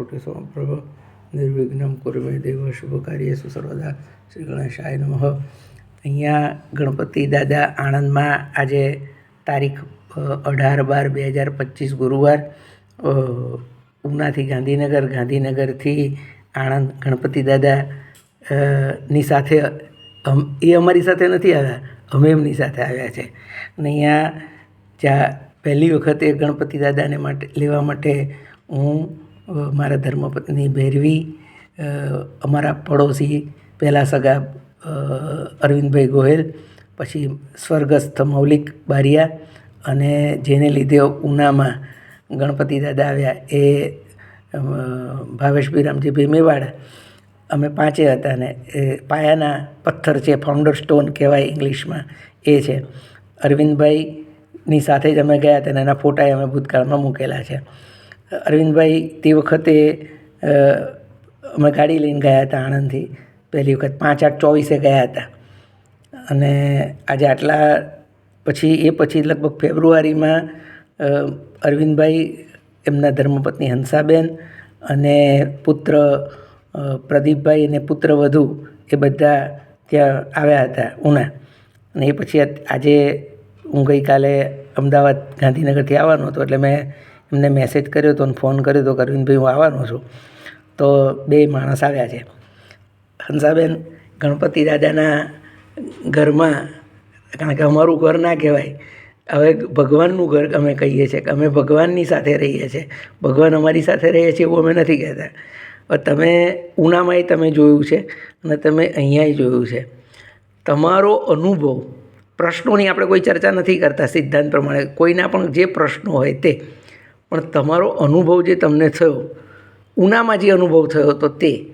કોટી સમપ્રભ નિર્વિઘ્નમ કુરમે દેવ શુભ કાર્ય સર્વદા શ્રી ગણેશાય નમઃ. અહીંયા ગણપતિ દાદા આણંદમાં આજે તારીખ અઢાર બાર બે હજાર પચીસ ગુરુવાર ઉનાથી ગાંધીનગર, ગાંધીનગરથી આણંદ ગણપતિ દાદા ની સાથે એ અમારી સાથે નથી આવ્યા, અમે એમની સાથે આવ્યા છે. અને અહીંયા જ્યાં પહેલી વખતે ગણપતિ દાદાને માટે લેવા માટે હું મારા ધર્મપત્ની ભૈરવી અમારા પડોશી, પહેલાં સગા અરવિંદભાઈ ગોહેલ, પછી સ્વર્ગસ્થ મૌલિક બારિયા અને જેને લીધે ઉનામાં ગણપતિ દાદા આવ્યા એ ભાવેશભાઈ રામજીભાઈ મેવાડા અમે પાંચે હતા ને એ પાયાના પથ્થર છે ફાઉન્ડર સ્ટોન કહેવાય ઇંગ્લિશમાં, એ છે. અરવિંદભાઈની સાથે જ અમે ગયા હતા અને એના ફોટા અમે ભૂતકાળમાં મૂકેલા છે. અરવિંદભાઈ તે વખતે અમે ગાડી લઈને ગયા હતા આણંદથી. પહેલી વખત પાંચ આઠ ચોવીસે ગયા હતા. અને આજે આટલા પછી, એ પછી લગભગ ફેબ્રુઆરીમાં અરવિંદભાઈ એમના ધર્મપત્ની હંસાબેન અને પુત્ર પ્રદીપભાઈ અને પુત્રવધુ એ બધા ત્યાં આવ્યા હતા ઉના. અને એ પછી આજે હું ગઈકાલે અમદાવાદ ગાંધીનગરથી આવવાનો હતો, એટલે મેં એમને મેસેજ કર્યો હતો અને ફોન કર્યો હતો કે અરવિંદભાઈ હું આવવાનો છું. તો બે માણસ આવ્યા છે. હંસાબેન ગણપતિ દાદાના ઘરમાં, કારણ કે અમારું ઘર ના કહેવાય. હવે ભગવાનનું ઘર અમે કહીએ છીએ કે અમે ભગવાનની સાથે રહીએ છીએ. ભગવાન અમારી સાથે રહીએ છીએ એવું અમે નથી કહેતા. તમે ઉનામાંય તમે જોયું છે અને તમે અહીંયાય જોયું છે. તમારો અનુભવ પ્રશ્નોની આપણે કોઈ ચર્ચા નથી કરતા સિદ્ધાંત પ્રમાણે. કોઈના પણ જે પ્રશ્નો હોય તે. પણ તમારો અનુભવ જે તમને થયો ઉનામાં જે અનુભવ થયો હતો તે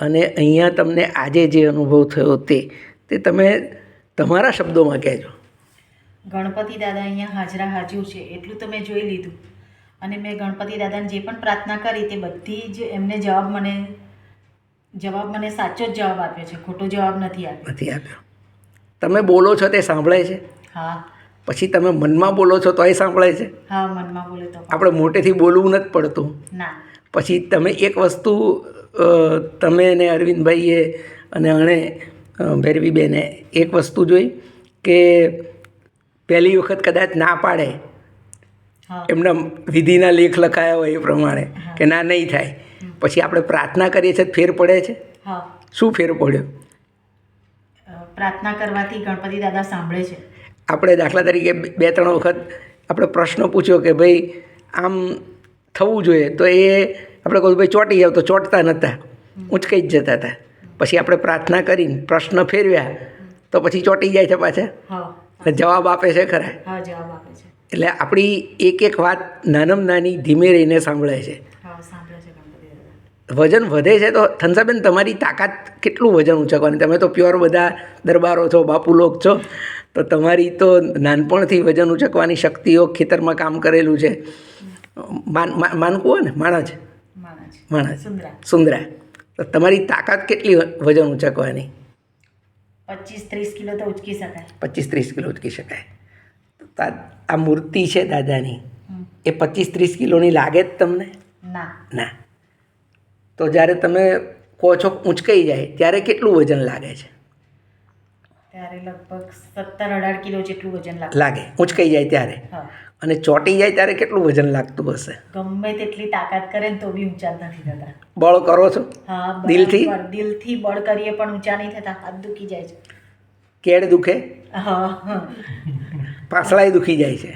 અને અહીંયા તમને આજે જે અનુભવ થયો તે તે તમે તમારા શબ્દોમાં કહેજો. ગણપતિ દાદા અહીંયા હાજરા હાજર છે એટલું તો મેં જોઈ લીધું. અને મેં ગણપતિ દાદાને જે પણ પ્રાર્થના કરી તે બધી જ એમને જવાબ મને જવાબ મને સાચો જ જવાબ આપ્યો છે ખોટો જવાબ નથી આપ્યો. નથી આપ્યો. તમે બોલો છો તે સાંભળે છે? હા. પછી તમે મનમાં બોલો છો તો એ સાંભળે છે. હા મનમાં બોલે તો. આપણે મોટેથી બોલવું નથી પડતું. ના. પછી તમે એક વસ્તુ તમે ને અરવિંદભાઈએ અને અણે ભૈરવીબેને એક વસ્તુ જોઈ કે પહેલી વખત કદાચ ના પાડે. એમના વિધિના લેખ લખાયા હોય એ પ્રમાણે કે ના નહીં થાય. પછી આપણે પ્રાર્થના કરીએ છીએ ફેર પડે છે? શું ફેર પડ્યો? પ્રાર્થના કરવાથી ગણપતિ દાદા સાંભળે છે. આપણે દાખલા તરીકે બે- ત્રણ વખત આપણે પ્રશ્ન પૂછ્યો કે ભાઈ આમ થવું જોઈએ તો એ આપણે કહું ભાઈ ચોંટી જાવ. તો ચોંટતા નહોતા ઊંચકાઈ જ જતા હતા. પછી આપણે પ્રાર્થના કરીને પ્રશ્ન ફેરવ્યા તો પછી ચોંટી જાય છે પાછા. જવાબ આપે છે ખરા. એટલે આપણી એક એક વાત નાનામાં નાની ધીમે રહીને સાંભળે છે હા સાંભળે છે ગણપતિ દાદા વજન વધે છે તો થનસાબેન તમારી તાકાત કેટલું વજન ઊંચકવાની તમે તો પ્યોર બધા દરબારો છો બાપુ લોક છો તો તમારી તો નાનપણથી વજન ઊંચકવાની શક્તિઓ ખેતરમાં કામ કરેલું છે. માન માનકું હોય ને? માણસ માણસ માણસ સુંદરા. સુંદરા. તો તમારી તાકાત કેટલી વજન ઊંચકવાની પચીસ ત્રીસ કિલો તો ઉચકી શકાય. પચીસ ત્રીસ કિલો ઉચકી શકાય. આ મૂર્તિ છે દાદાની. એ પચીસ ત્રીસ કિલોની લાગે જ તમને? ના. ના. તો જ્યારે તમે કહો છો ઊંચકાઈ જાય ત્યારે કેટલું વજન લાગે છે? ત્યારે લગભગ સત્તર અઢાર કિલો જેટલું વજન લાગે. લાગે. ઊંચકાઈ જાય ત્યારે? અને ચોંટી જાય ત્યારે કેટલું વજન લાગતું હશે? ગમે તેટલી તાકાત કરે ને તો બી ઊંચા નથી થતા. બળ કરો છો? હા દિલથી? દિલથી બળ કરીએ પણ ઊંચા નહીં થતા. હાથ દુખી જાય છે. કેડ દુખે? હા હા. પાસળાય દુખી જાય છે.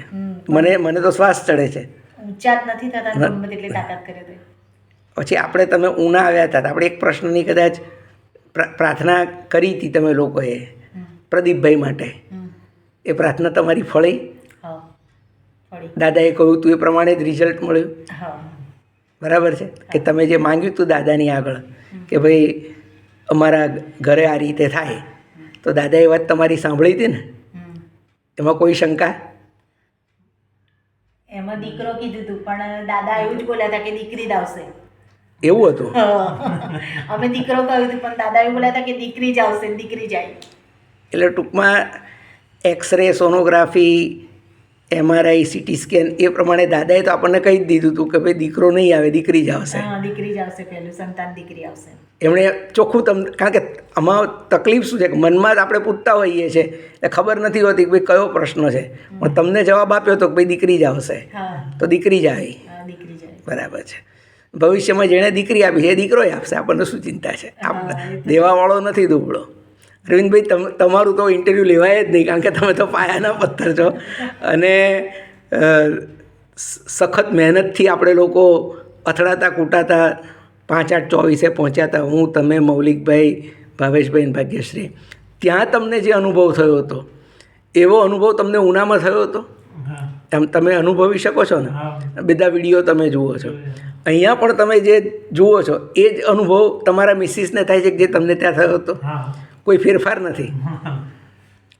મને મને તો શ્વાસ ચડે છે. ઊંચા જ નથી થતા ગમે તેટલી તાકાત કરે તો. પછી આપણે તમે ઉના આવ્યા હતા આપણે એક પ્રશ્નની કદાચ પ્રાર્થના કરી હતી તમે લોકોએ પ્રદીપભાઈ માટે. એ પ્રાર્થના તમારી ફળી? દાદાએ કહ્યું તું એ પ્રમાણે જ રિઝલ્ટ મળ્યું. બરાબર છે? કે તમે જે માંગ્યું હતું દાદાની આગળ કે ભાઈ અમારા ઘરે આ રીતે થાય તો દાદાએ વાત તમારી સાંભળી હતી ને? એમાં કોઈ શંકા? એમાં દીકરો કીધું હતું પણ દાદા એવું જ બોલ્યા હતા કે દીકરી જ આવશે. એવું હતું. અમે દીકરો કહ્યું હતું પણ દાદા એવું બોલ્યા હતા કે દીકરી જ આવશે દીકરી જાય. એટલે ટૂંકમાં x ray sonography MRI CT scan એ પ્રમાણે દાદાએ તો આપણને કહી જ દીધું હતું કે ભાઈ દીકરો નહીં આવે દીકરી જ આવશે. દીકરી જ આવશે પહેલું સંતાન દીકરી આવશે. એમણે ચોખ્ખું તમ કારણ કે આમાં તકલીફ શું છે કે મનમાં જ આપણે પૂછતા હોઈએ છીએ. એટલે ખબર નથી હોતી કે ભાઈ કયો પ્રશ્ન છે. પણ તમને જવાબ આપ્યો તો કે ભાઈ દીકરી જ આવશે. તો દીકરી જ આવી. દીકરી જાય બરાબર છે. ભવિષ્યમાં જેણે દીકરી આપી છે એ દીકરોય આપશે. આપણને શું ચિંતા છે? આપણે દેવાવાળો નથી દુબળો. અરવિંદભાઈ તમ તમારું તો ઇન્ટરવ્યૂ લેવાય જ નહીં કારણ કે તમે તો પાયાના પથ્થર છો. અને સખત મહેનતથી આપણે લોકો અથડાતા કૂટાતા પાંચ આઠ ચોવીસે પહોંચ્યા હતા હું તમે મૌલિકભાઈ ભાવેશભાઈ અને ભાગ્યશ્રી. ત્યાં તમને જે અનુભવ થયો હતો એવો અનુભવ તમને ઉનામાં થયો હતો? એમ તમે અનુભવી શકો છો ને? બધા વીડિયો તમે જુઓ છો. અહીંયા પણ તમે જે જુઓ છો એ જ અનુભવ તમારા મિસિસને થાય છે કે જે તમને ત્યાં થયો હતો? કોઈ ફેરફાર નથી.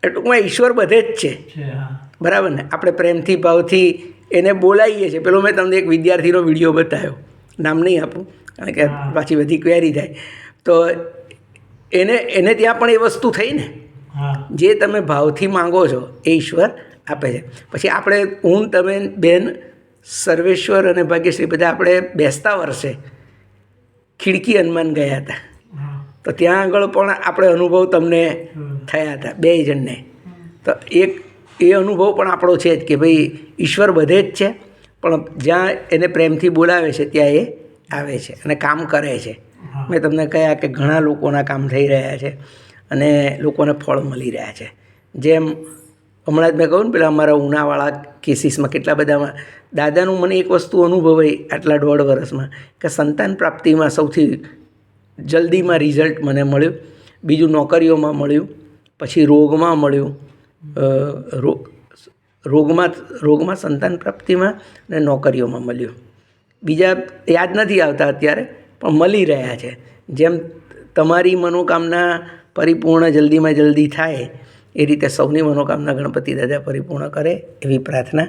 ટૂંકમાં ઈશ્વર બધે જ છે. છે બરાબર ને? આપણે પ્રેમથી ભાવથી એને બોલાવીએ છીએ. પેલો મેં તમને એક વિદ્યાર્થીનો વીડિયો બતાવ્યો. નામ નહીં આપું કારણ કે પાછી બધી ક્વેરી થાય. તો એને એને ત્યાં પણ એ વસ્તુ થઈ ને? જે તમે ભાવથી માંગો છો એ ઈશ્વર આપે છે. પછી આપણે હું તમે બેન સર્વેશ્વર અને ભાગ્યશ્રી બધા આપણે બેસતા વર્ષે ખીડકી હનુમાન ગયા હતા. તો ત્યાં આગળ પણ આપણે અનુભવ તમને થયા હતા બે જણને. તો એક એ અનુભવ પણ આપણો છે જ કે ભાઈ ઈશ્વર બધે જ છે પણ જ્યાં એને પ્રેમથી બોલાવે છે ત્યાં એ આવે છે અને કામ કરે છે. મેં તમને કહ્યા કે ઘણા લોકોના કામ થઈ રહ્યા છે અને લોકોને ફળ મળી રહ્યા છે. જેમ હમણાં જ મેં કહ્યું ને પેલા અમારા ઉનાવાળા કેસીસમાં કેટલા બધામાં, દાદાનું મને એક વસ્તુ અનુભવાઈ આટલા દોઢ વર્ષમાં, કે સંતાન પ્રાપ્તિમાં સૌથી જલ્દીમાં રિઝલ્ટ મને મળ્યું. બીજું નોકરીઓમાં મળ્યું, પછી રોગમાં મળ્યું રોગ રોગમાં રોગમાં સંતાન પ્રાપ્તિમાં અને નોકરીઓમાં મળ્યું. બીજા યાદ નથી આવતા અત્યારે, પણ મળી રહ્યા છે. જેમ તમારી મનોકામના પરિપૂર્ણ જલ્દીમાં જલ્દી થાય એ રીતે સૌની મનોકામના ગણપતિ દાદા પરિપૂર્ણ કરે એવી પ્રાર્થના.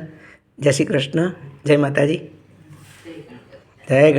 જય શ્રી કૃષ્ણ. જય માતાજી. જય